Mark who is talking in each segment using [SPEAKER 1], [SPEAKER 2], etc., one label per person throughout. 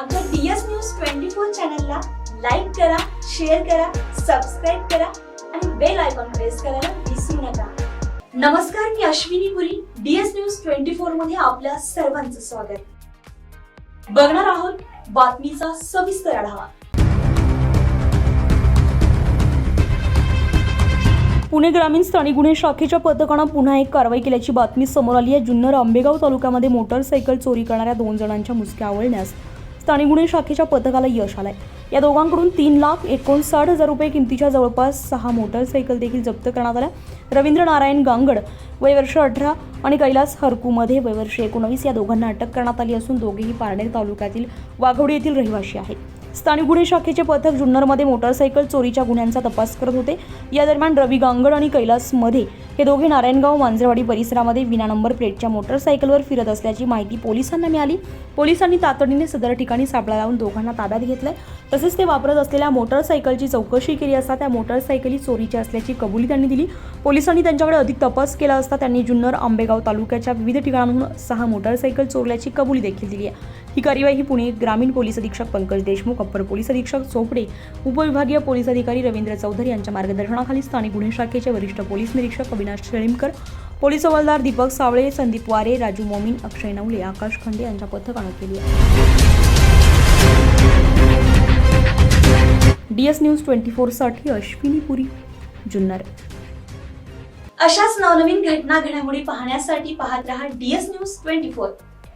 [SPEAKER 1] आमच्या DS news twenty four चॅनलला like करा शेअर करा सबस्क्राईब करा आणि बेल आयकॉन प्रेस करायला विसरू नका. नमस्कार मी Ashwini Puri DS news twenty फोरमध्ये आपल्या सर्वांचं स्वागत. बघणार आहोत बातमीचा सविस्तर आढावा.
[SPEAKER 2] पुणे ग्रामीण स्थानिक गुन्हे शाखेच्या पथकानं पुन्हा एक कारवाई केल्याची बातमी समोर आली आहे. जुन्नर आंबेगाव तालुक्यामध्ये मोटरसायकल चोरी करणाऱ्या दोन जणांच्या मुसक्या आवळण्यास स्थानिक गुन्हे शाखेच्या पथकाला यश आलंय. या दोघांकडून तीन लाख एकोणसाठ हजार रुपये किमतीच्या जवळपास सहा मोटरसायकल देखील जप्त करण्यात आल्या. रवींद्र नारायण गांगड वयवर्ष अठरा आणि कैलास हरकूमध्ये वयवर्ष एकोणवीस या दोघांना अटक करण्यात आली असून दोघेही पारनेर तालुक्यातील वाघोडी येथील रहिवासी आहेत. स्थानिक गुन्हे शाखेचे पथक जुन्नरमध्ये मोटरसायकल चोरीच्या गुन्ह्यांचा तपास करत होते. या दरम्यान रवी गांगड आणि कैलासमध्ये हे दोघे नारायणगाव मांजरवाडी परिसरामध्ये विना नंबर प्लेटच्या मोटरसायकलवर फिरत असल्याची माहिती पोलिसांना मिळाली. पोलिसांनी तातडीने सदर ठिकाणी सापळा लावून दोघांना ताब्यात घेतलंय. तसेच ते वापरत असलेल्या मोटरसायकलची चौकशी केली असता त्या मोटरसायकली चोरीच्या असल्याची कबुली त्यांनी दिली. पोलिसांनी त्यांच्याकडे अधिक तपास केला असता त्यांनी जुन्नर आंबेगाव तालुक्याच्या विविध ठिकाणांहून सहा मोटरसायकल चोरल्याची कबुली देखील दिली आहे. ही कार्यवाही पुणे ग्रामीण पोलीस अधीक्षक पंकज देशमुख अप्पर पोलीस अधीक्षक चोपडे उपविभागीय पोलीस अधिकारी रवींद्र चौधरी यांच्या मार्गदर्शनाखाली स्थानिक गुन्हे शाखेचे वरिष्ठ पोलीस निरीक्षक अविनाश शेळीमकर पोलीस हवालदार दीपक सावळे संदीप वारे राजू मोमीन अक्षय नवले आकाश खंडे यांच्या पथकानं केली आहे. डीएस न्यूज ट्वेंटी फोरसाठी अश्विनी पुरी जुन्नर.
[SPEAKER 1] अशाच नवनवीन घटना घडामोडी पाहण्यासाठी पाहत रहा डीएस न्यूज ट्वेंटी फोर.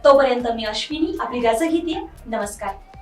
[SPEAKER 1] तोपर्यंत मी अश्विनी आपली रजा घेते. नमस्कार.